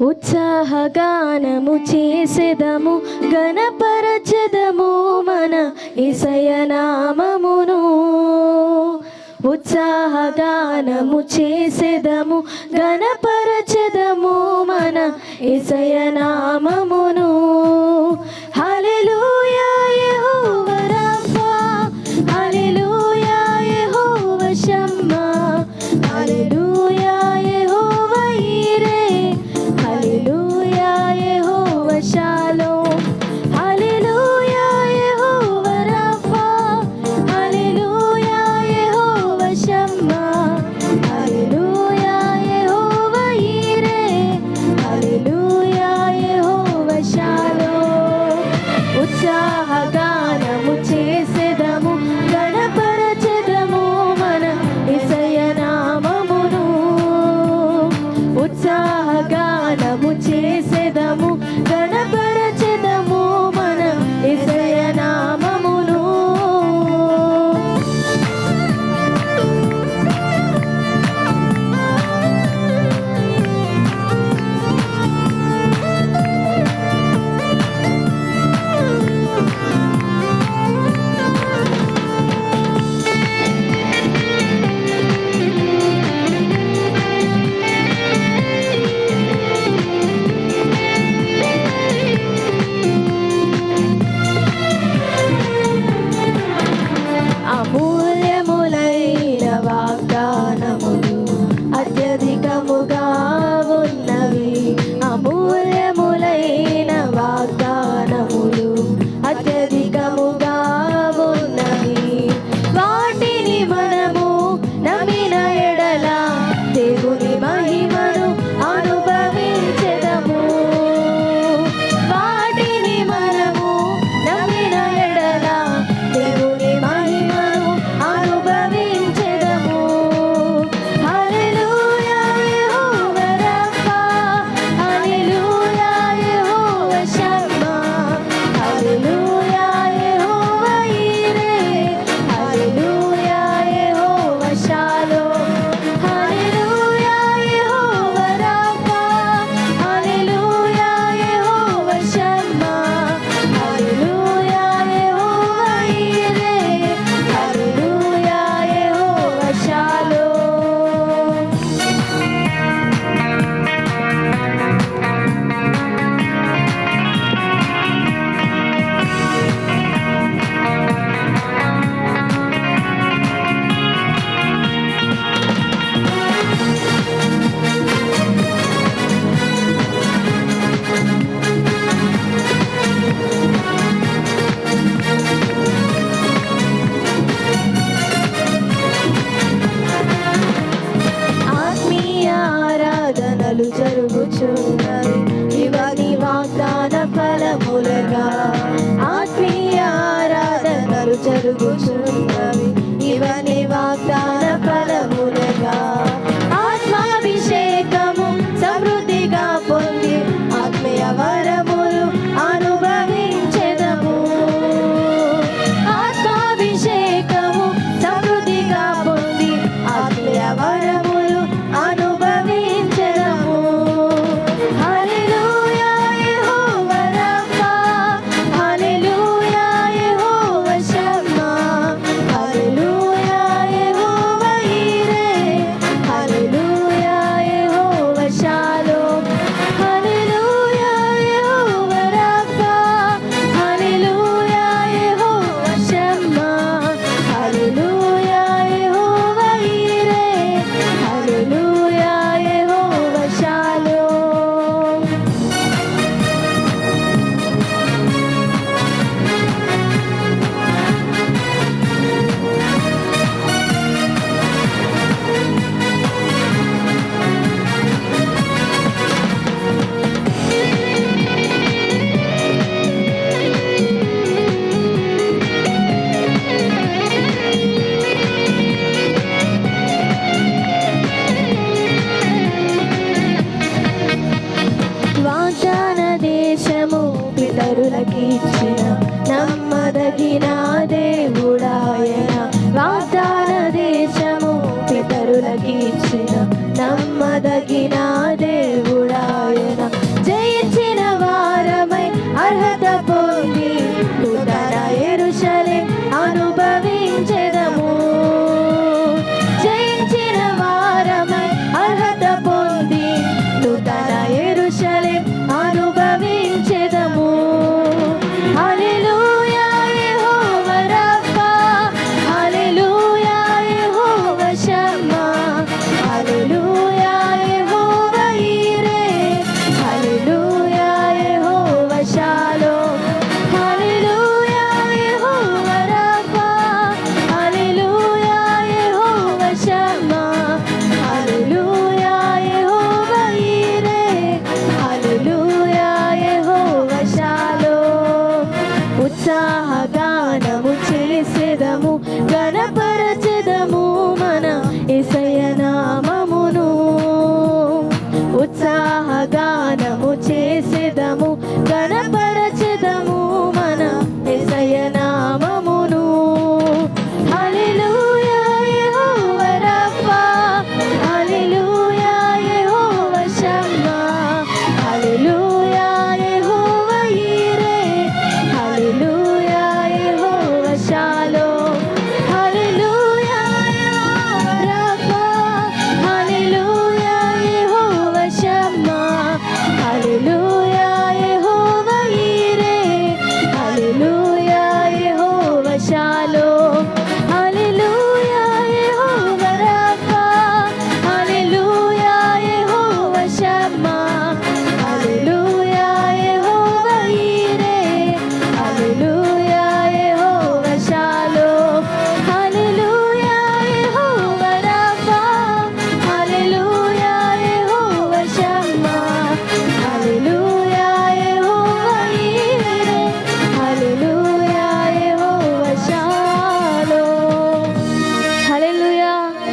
ఉత్సాహగానము చేసేదము గణపరచదము మన ఇసయనామమును. ఉత్సాహగానము చేసేదము గణపరచదము మన ఇసయనామమును. the terrible truth. మనకిచ్చిన నమ్మదగిన దేవుడాయన వాగ్దాన దేశము పితరులకిచ్చిన నమ్మదగిన ఉత్సాహగానము చేసేదము గణపరచెదము మన ఇసయనామమును ఉత్సాహగానము చేసేదము గణపర